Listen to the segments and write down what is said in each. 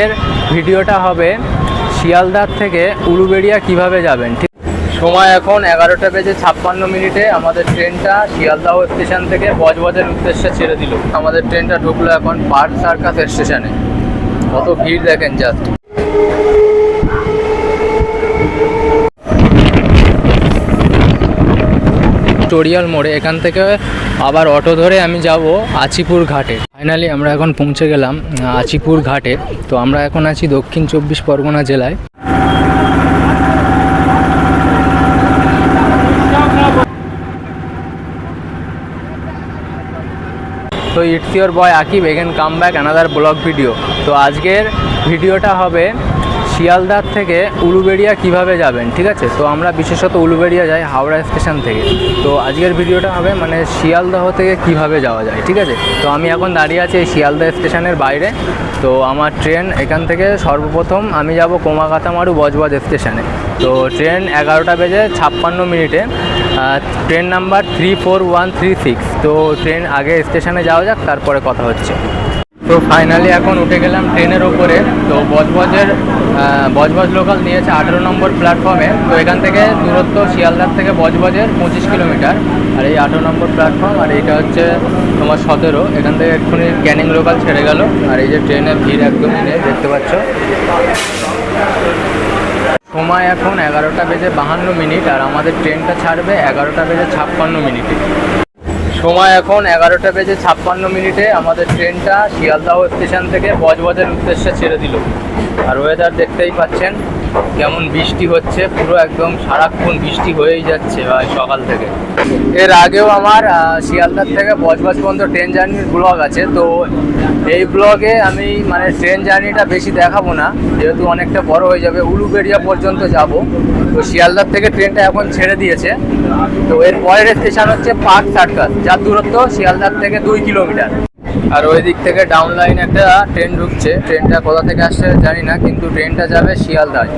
এর ভিডিওটা হবে শিয়ালদার থেকে উলুবেড়িয়া কীভাবে যাবেন? ঠিক সময় এখন এগারোটা বেজে ছাপ্পান্ন মিনিটে। আমাদের ট্রেনটা শিয়ালদাহ স্টেশন থেকে বজবজের উদ্দেশ্যে ছেড়ে দিল। আমাদের ট্রেনটা ঢুকলো এখন পার্ক সার্কাস স্টেশনে। কত ভিড় দেখেন জাস্ট। টোরিয়াল মোড়ে। এখান থেকে আবার অটো ধরে আমি যাব আচিপুর ঘাটে। ফাইনালি আমরা এখন পৌঁছে গেলাম আচিপুর ঘাটে। তো আমরা এখন আছি দক্ষিণ চব্বিশ পরগনা জেলায়। তো it's your boy Akib, again come back another blog video. তো আজকের ভিডিওটা হবে শিয়ালদার থেকে উলুবেড়িয়া কীভাবে যাবেন, ঠিক আছে? তো আমরা বিশেষত উলুবেড়িয়া যাই হাওড়া স্টেশন থেকে। তো আজকের ভিডিওটা হবে মানে শিয়ালদাহ থেকে কীভাবে যাওয়া যায়, ঠিক আছে? তো আমি এখন দাঁড়িয়ে আছি এই শিয়ালদা স্টেশনের বাইরে। তো আমার ট্রেন এখান থেকে সর্বপ্রথম আমি যাব কোমাকাতামারু বজবজ স্টেশনে। তো ট্রেন এগারোটা বেজে ছাপ্পান্ন মিনিটে train number three four one three six তো ট্রেন আগে স্টেশনে যাওয়া যাক, তারপরে কথা হচ্ছে। তো ফাইনালি এখন উঠে গেলাম ট্রেনের ওপরে। তো বজবজের বজবজ লোকাল নিয়েছে আঠেরো নম্বর প্ল্যাটফর্মে তো এখান থেকে দূরত্ব শিয়ালদার থেকে বজবজের পঁচিশ কিলোমিটার। আর এই আঠেরো নম্বর প্ল্যাটফর্ম আর এইটা হচ্ছে তোমার সতেরো। এখান থেকে এক্ষুনি ক্যানিং লোকাল ছেড়ে গেল। আর এই যে ট্রেনের ভিড় একদমই নেই, দেখতে পাচ্ছ। সময় এখন এগারোটা বেজে বাহান্ন মিনিট, আর আমাদের ট্রেনটা ছাড়বে এগারোটা বেজে ছাপ্পান্ন মিনিটে। সময় এখন এগারোটা বেজে ছাপ্পান্ন মিনিটে, আমাদের ট্রেনটা শিয়ালদাহ স্টেশন থেকে বজবজের উদ্দেশ্যে ছেড়ে দিল। আর ওয়েদার দেখতেই পাচ্ছেন কেমন বৃষ্টি হচ্ছে, পুরো একদম সারাক্ষণ বৃষ্টি হয়েই যাচ্ছে ভাই সকাল থেকে। এর আগেও আমার শিয়ালদার থেকে বজবজ পর্যন্ত ট্রেন জার্নির ব্লগ আছে, তো এই ব্লগে আমি মানে ট্রেন জার্নিটা বেশি দেখাবো না, যেহেতু অনেকটা বড় হয়ে যাবে, উলুবেড়িয়া পর্যন্ত যাব। তো শিয়ালদার থেকে ট্রেনটা এখন ছেড়ে দিয়েছে। তো এর পরের স্টেশন হচ্ছে পার্ক সার্কাস, যার দূরত্ব শিয়ালদার থেকে দুই কিলোমিটার আর ওই দিক থেকে ডাউন লাইন একটা ট্রেন ঢুকছে। ট্রেনটা কোথা থেকে আসছে জানি না, কিন্তু ট্রেনটা যাবে শিয়ালদায়।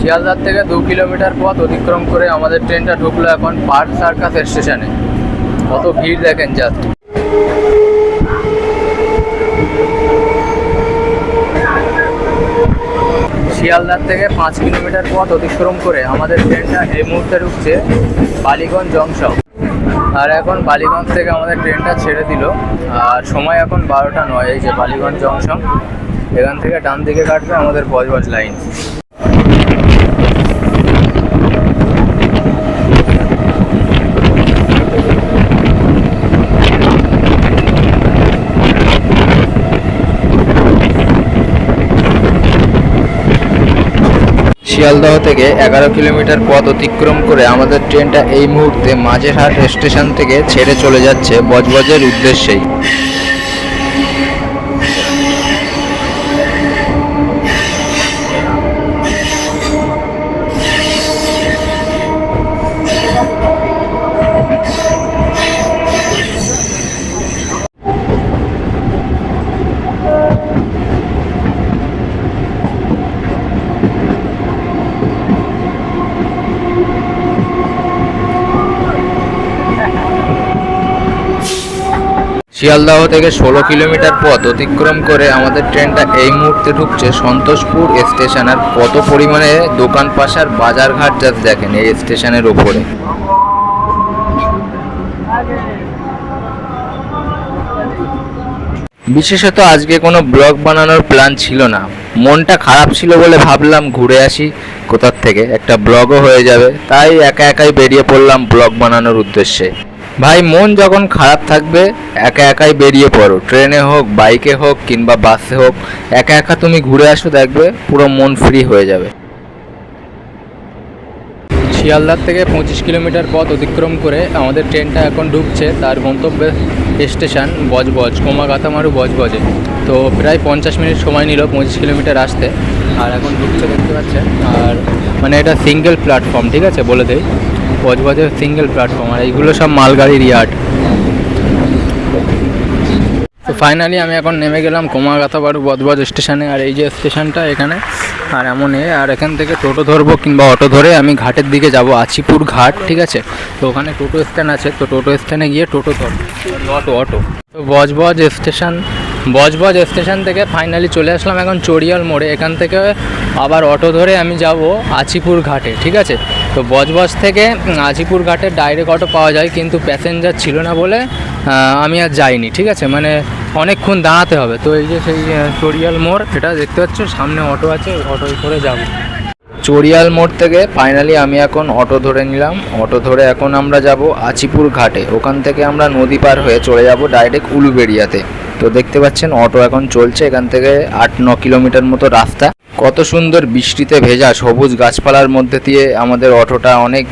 শিয়ালদার থেকে দু কিলোমিটার পথ অতিক্রম করে আমাদের ট্রেনটা ঢুকলো এখন পার্ক সার্কাস স্টেশনে। কত ভিড় দেখেন জাস্ট। শিয়ালদার থেকে পাঁচ কিলোমিটার পথ অতিক্রম করে আমাদের ট্রেনটা এই মুহূর্তে ঢুকছে বালিগঞ্জ জংশন। আর এখন বালিগঞ্জ থেকে আমাদের ট্রেনটা ছেড়ে দিল। আর সময় এখন বারোটা নয়, এই যে বালিগঞ্জ জংশন। এখান থেকে ডান দিকে কাটবে আমাদের বজবজ লাইন। শিয়ালদহ থেকে এগারো কিলোমিটার পথ অতিক্রম করে আমাদের ট্রেনটা এই মুহূর্তে মাঝেরহাট স্টেশন থেকে ছেড়ে চলে যাচ্ছে বজবজের উদ্দেশ্যেই। শিয়ালদহ থেকে ষোলো কিলোমিটার পথ অতিক্রম করে আমাদের ট্রেনটা এই মুহূর্তে ঢুকছে সন্তোষপুর স্টেশন আর কত পরিমাণে দোকান পাশার বাজারঘাট জাস্ট দেখেন এই স্টেশনের ওপরে বিশেষত আজকে কোনো ব্লগ বানানোর প্ল্যান ছিল না। মনটা খারাপ ছিল বলে ভাবলাম ঘুরে আসি কোথার থেকে। একটা ব্লগও হয়ে যাবে। তাই একা একাই বেরিয়ে পড়লাম ব্লগ বানানোর উদ্দেশ্যে। ভাই, মন যখন খারাপ থাকবে, একা একাই বেরিয়ে পড়ো। ট্রেনে হোক, বাইকে হোক, কিংবা বাসে হোক, একা একা তুমি ঘুরে আসো, দেখবে পুরো মন ফ্রি হয়ে যাবে। শিয়ালদার থেকে পঁচিশ কিলোমিটার পথ অতিক্রম করে আমাদের ট্রেনটা এখন ঢুকছে, তার গন্তব্য স্টেশন বজবজ কোমাগাতামারু বজবজে। তো প্রায় পঞ্চাশ মিনিট সময় নিল পঁচিশ কিলোমিটার আসতে। আর এখন ঢুকছে দেখতে পাচ্ছেন, আর মানে এটা সিঙ্গেল প্ল্যাটফর্ম ঠিক আছে? বলে দেই। বজবজের সিঙ্গেল প্ল্যাটফর্ম আর এইগুলো সব মালগাড়ির ইয়ার্ড তো ফাইনালি আমি এখন নেমে গেলাম কোমাগাতাবাড়ু বদবজ স্টেশনে আর এই যে স্টেশনটা এখানে আর এমন এ, আর এখান থেকে টোটো ধরবো কিংবা অটো ধরে আমি ঘাটের দিকে যাব, আছিপুর ঘাট, ঠিক আছে? তো ওখানে টোটো স্ট্যান্ড আছে, তো টোটো স্ট্যান্ডে গিয়ে টোটো ধরবো অটো অটো তো বজবজ স্টেশন বজবজ স্টেশন থেকে ফাইনালি চলে আসলাম এখন চড়িয়াল মোড়ে। এখান থেকে আবার অটো ধরে আমি যাব আছিপুর ঘাটে, ঠিক আছে? তো বজবজ থেকে আজিপুর ঘাটে ডাইরেক্ট অটো পাওয়া যায়, কিন্তু প্যাসেঞ্জার ছিল না বলে আমি আর যাইনি, ঠিক আছে? মানে অনেকক্ষণ দাঁড়াতে হবে। তো এই যে সেই চড়িয়াল মোড় এটা দেখতে পাচ্ছ, সামনে অটো আছে অটোয় করে যাব। চড়িয়াল মোড় থেকে ফাইনালি আমি এখন অটো ধরে নিলাম। অটো ধরে এখন আমরা যাব আচিপুর ঘাটে। ওখান থেকে আমরা নদী পার হয়ে চলে যাব ডাইরেক্ট উলুবেড়িয়াতে। তো দেখতে পাচ্ছেন অটো এখন চলছে এখান থেকে আট ন কিলোমিটার মতো রাস্তা। কত সুন্দর বৃষ্টিতে ভেজা সবুজ গাছপালার মধ্যে দিয়ে আমাদের অটোটা অনেক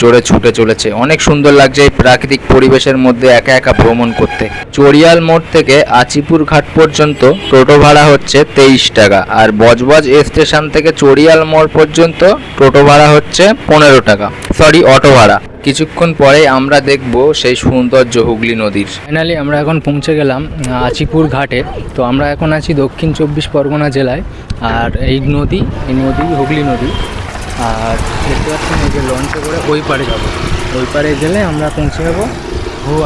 জোরে ছুটে চলেছে। অনেক সুন্দর লাগছে এই প্রাকৃতিক পরিবেশের মধ্যে একা একা ভ্রমণ করতে। চড়িয়াল মোড় থেকে আচিপুর ঘাট পর্যন্ত টোটো ভাড়া হচ্ছে তেইশ টাকা আর বজবজ স্টেশন থেকে চড়িয়াল মোড় পর্যন্ত টোটো ভাড়া হচ্ছে পনেরো টাকা। সরি, অটো ভাড়া। কিছুক্ষণ পরে আমরা দেখব সেই সৌন্দর্য হুগলি নদীর। ফাইনালি আমরা এখন পৌঁছে গেলাম আচিপুর ঘাটে। তো আমরা এখন আছি দক্ষিণ চব্বিশ পরগনা জেলায়। আর এই নদী এই নদী হুগলি নদী। আর দেখতে পাচ্ছেন, এই যে লঞ্চে করে ওই পারে যাব। ওই পারে গেলে আমরা পৌঁছে যাব এই।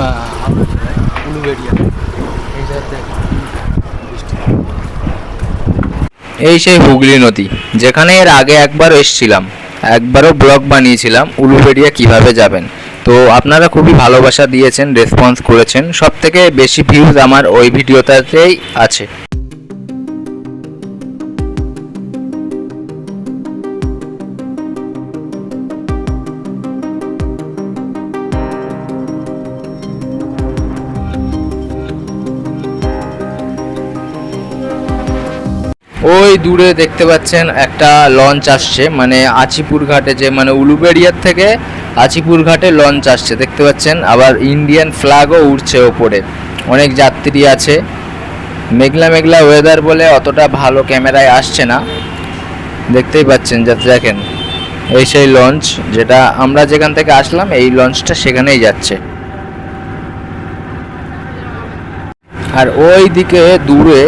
এই সেই হুগলি নদী, যেখানে এর আগে একবার এসেছিলাম। একবারও ব্লগ বানিয়েছিলাম উলুবেড়িয়া কীভাবে যাবেন। তো আপনারা খুবই ভালোবাসা দিয়েছেন রেসপন্স করেছেন। সব থেকে বেশি ভিউজ আমার ওই ভিডিওটাতেই আছে। ওই দূরে দেখতে পাচ্ছেন একটা লঞ্চ আসছে মানে আচিপুর ঘাটে যে মানে উলুবেড়িয়ার থেকে আচিপুর ঘাটে লঞ্চ আসছে, দেখতে পাচ্ছেন? আবার ইন্ডিয়ান ফ্ল্যাগও উঠছে ওপরে। অনেক যাত্রী আছে। মেঘলা মেঘলা ওয়েদার বলে অতটা ভালো ক্যামেরায় আসছে না। দেখতেই পাচ্ছেন যাতে দেখেন। এই সেই লঞ্চ যেটা আমরা যেখান থেকে আসলাম, এই লঞ্চটা সেখানেই যাচ্ছে। আর ওই দিকে দূরে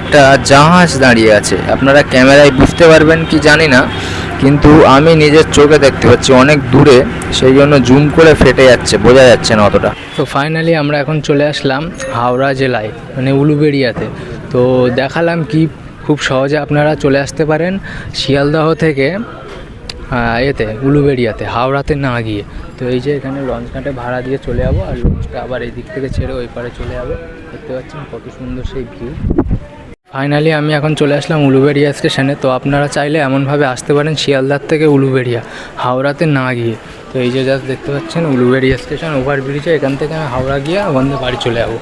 একটা জাহাজ দাঁড়িয়ে আছে। আপনারা ক্যামেরায় বুঝতে পারবেন কি জানি না, কিন্তু আমি নিজের চোখে দেখতে পাচ্ছি অনেক দূরে, সেই জন্য জুম করে ফেটে যাচ্ছে, বোঝা যাচ্ছে না অতটা। তো ফাইনালি আমরা এখন চলে আসলাম হাওড়া জেলায় মানে উলুবেড়িয়াতে। তো দেখালাম কি খুব সহজে আপনারা চলে আসতে পারেন শিয়ালদহ থেকে এতে, উলুবেড়িয়াতে, হাওড়াতে না গিয়ে। তো এই যে এখানে লঞ্চ ঘাটে ভাড়া দিয়ে চলে যাব, আর লঞ্চটা আবার এই দিক থেকে ছেড়ে ওই পারে চলে যাবে। দেখতে পাচ্ছেন কত সুন্দর সেই ভিউ ফাইনালি আমি এখন চলে আসলাম উলুবেড়িয়া স্টেশনে। তো আপনারা চাইলে এমনভাবে আসতে পারেন শিয়ালদার থেকে উলুবেড়িয়া হাওড়াতে না গিয়ে। তো এই যে জাস্ট দেখতে পাচ্ছেন উলুবেড়িয়া স্টেশন, ওভারব্রিজে এখান থেকে আমি হাওড়া গিয়ে আমাদের বাড়ি চলে যাব।